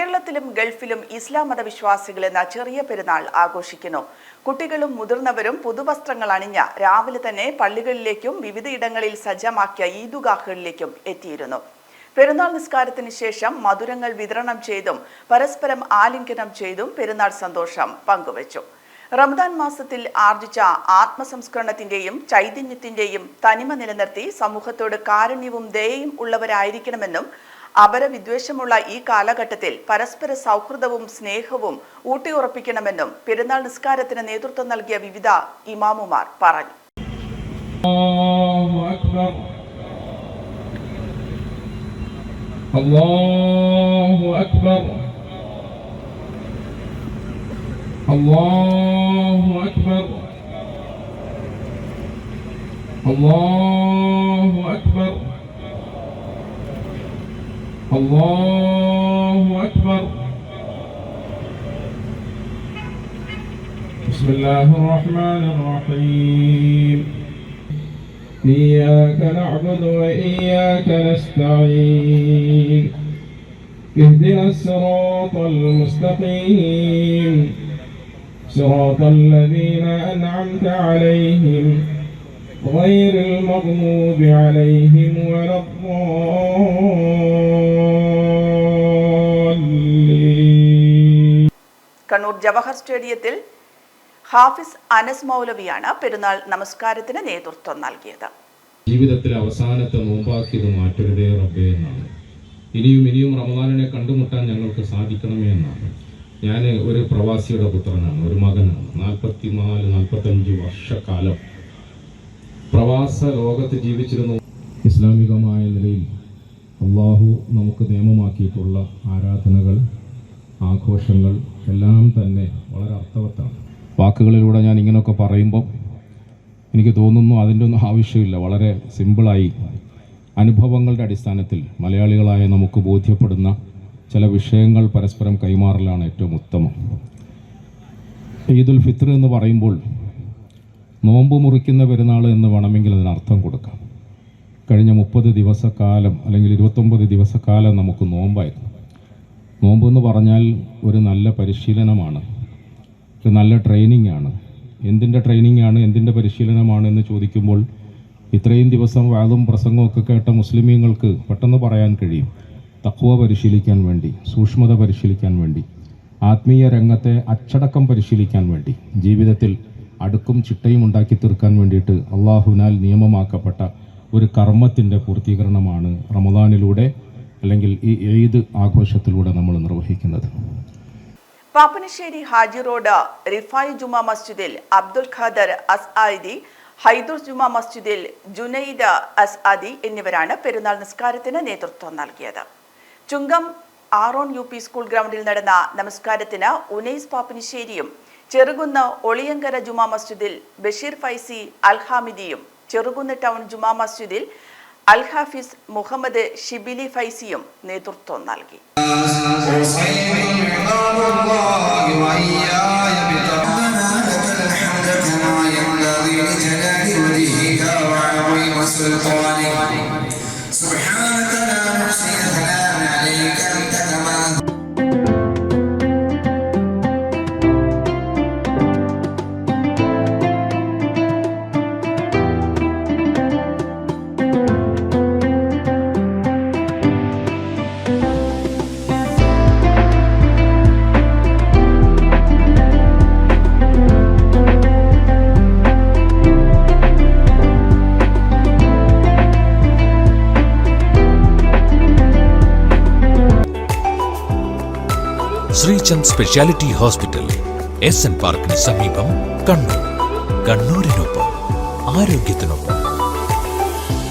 കേരളത്തിലും ഗൾഫിലും ഇസ്ലാം മതവിശ്വാസികൾ എന്ന ചെറിയ പെരുന്നാൾ ആഘോഷിക്കുന്നു. കുട്ടികളും മുതിർന്നവരും പുതുവസ്ത്രങ്ങൾ അണിഞ്ഞ രാവിലെ തന്നെ പള്ളികളിലേക്കും വിവിധയിടങ്ങളിൽ സജ്ജമാക്കിയ ഈദുഗാഹുകളിലേക്കും എത്തിയിരുന്നു. പെരുന്നാൾ നിസ്കാരത്തിന് ശേഷം മധുരങ്ങൾ വിതരണം ചെയ്തും പരസ്പരം ആലിംഗനം ചെയ്തും പെരുന്നാൾ സന്തോഷം പങ്കുവച്ചു. റംദാൻ മാസത്തിൽ ആർജിച്ച ആത്മസംസ്കരണത്തിന്റെയും ചൈതന്യത്തിന്റെയും തനിമ നിലനിർത്തി സമൂഹത്തോട് കാരുണ്യവും ദയയും ഉള്ളവരായിരിക്കണമെന്നും അപരവിദ്വേഷമുള്ള ഈ കാലഘട്ടത്തിൽ പരസ്പര സൗഹൃദവും സ്നേഹവും ഊട്ടിയുറപ്പിക്കണമെന്നും പെരുന്നാൾ നിസ്കാരത്തിന് നേതൃത്വം നൽകിയ വിവിധ ഇമാമുമാർ പറഞ്ഞു الله أكبر الله أكبر الله أكبر الله أكبر. بسم الله الرحمن الرحيم. إياك نعبد وإياك نستعين. اهدنا الصراط المستقيم. صراط الذين أنعمت عليهم. غير المغضوب عليهم ولا الضالين. കണ്ണൂർ ജവഹർ സ്റ്റേഡിയത്തിൽ ഹാഫിസ് അനസ് മൗലവിയാണ് പെരുന്നാൾ നമസ്കാരത്തിന് നേതൃത്വം നൽകിയത്. ജീവിതത്തിലെ അവസാനത്തെ നോമ്പാക്കിയത് മാറ്റരുതേ റബ്ബേ എന്നാണ്. ഇനിയും ഇനിയും റമദാനിനെ കണ്ടുമുട്ടാൻ ഞങ്ങൾക്ക് സാധിക്കണമേ എന്നാണ്. ഞാൻ ഒരു പ്രവാസിയുടെ പുത്രനാണ് ഒരു മകനാണ്. നാൽപ്പത്തി നാല് നാൽപ്പത്തഞ്ച് വർഷക്കാലം പ്രവാസ ലോകത്ത് ജീവിച്ചിരുന്നു. ഇസ്ലാമികമായ നിലയിൽ അള്ളാഹു നമുക്ക് നിയമമാക്കിയിട്ടുള്ള ആരാധനകൾ ആഘോഷങ്ങൾ എല്ലാം തന്നെ വളരെ അർത്ഥവത്താണ്. വാക്കുകളിലൂടെ ഞാൻ ഇങ്ങനെയൊക്കെ പറയുമ്പോൾ എനിക്ക് തോന്നുന്നു അതിന്റെ ഒന്നും ആവശ്യമില്ല. വളരെ സിമ്പിളായി അനുഭവങ്ങളുടെ അടിസ്ഥാനത്തിൽ മലയാളികളായ നമുക്ക് ബോധ്യപ്പെടുന്ന ചില വിഷയങ്ങൾ പരസ്പരം കൈമാറലാണ് ഏറ്റവും ഉത്തമം. ഈദുൽ ഫിത്ർ എന്ന് പറയുമ്പോൾ നോമ്പ് മുറിക്കുന്ന പെരുന്നാൾ എന്ന് വേണമെങ്കിൽ അതിന് അർത്ഥം കൊടുക്കാം. കഴിഞ്ഞ മുപ്പത് ദിവസക്കാലം അല്ലെങ്കിൽ ഇരുപത്തൊമ്പത് ദിവസക്കാലം നമുക്ക് നോമ്പായിരുന്നു. നോമ്പ് എന്ന് പറഞ്ഞാൽ ഒരു നല്ല പരിശീലനമാണ്. ഒരു നല്ല ട്രെയിനിങ് ആണ് എന്തിന്റെ ട്രെയിനിങ് ആണ് എന്തിന്റെ പരിശീലനമാണ് എന്ന് ചോദിക്കുമ്പോൾ ഇത്രയും ദിവസം വാദവും പ്രസംഗവും ഒക്കെ കേട്ട മുസ്ലിമീങ്ങൾക്ക് പെട്ടെന്ന് പറയാൻ കഴിയും. തക്വ പരിശീലിക്കാൻ വേണ്ടി സൂക്ഷ്മത പരിശീലിക്കാൻ വേണ്ടി ആത്മീയ രംഗത്തെ അച്ചടക്കം പരിശീലിക്കാൻ വേണ്ടി ജീവിതത്തിൽ അടുക്കും ചിട്ടയും ഉണ്ടാക്കി തീർക്കാൻ വേണ്ടിയിട്ട് അള്ളാഹുവിനാൽ നിയമമാക്കപ്പെട്ട ഒരു കർമ്മത്തിന്റെ പൂർത്തീകരണമാണ് റമദാനിലൂടെ അല്ലെങ്കിൽ ഈ ഏത് ആഘോഷത്തിലൂടെ നമ്മൾ നിർവഹിക്കുന്നത്? പാപ്പനശ്ശേരി ഹാജി റോഡ് റിഫായ് ജുമാ മസ്ജിദിൽ അബ്ദുൽ ഖാദർ അസ് ആയിദി ഹൈദുർ ജുമാ മസ്ജിദിൽ ജുനൈദ് അസ് അദി എന്നിവരാണ് പെരുന്നാൾ നിസ്കാരത്തിന് നേതൃത്വം നൽകിയത്. Chungam Aron U P school ഗ്രൗണ്ടിൽ നടന്ന നമസ്കാരത്തിന് ഉനൈസ് പാപ്പനശ്ശേരിയും ചെറുകുന്ന് ഒളിയങ്കര ജുമാ മസ്ജിദിൽ ബഷീർ ഫൈസി അൽഹാമിദിയും ചെറുകുന്ന് ടൗൺ ജുമാ മസ്ജിദിൽ അൽ ഹാഫിസ് മുഹമ്മദ് ഷിബിലി ഫൈസിയും നേതൃത്വം നൽകി أوصيكم عباد الله وإياي بتقوانا لك الحمد كما ينبغي لجلال وجهك وعظيم سلطانك سبحانك لا نحصي ثناء عليك أنت Sreechand speciality hospital S N പാർക്കിന് സമീപം കണ്ണൂർ. കണ്ണൂരിനൊപ്പം ആരോഗ്യത്തിനൊപ്പം.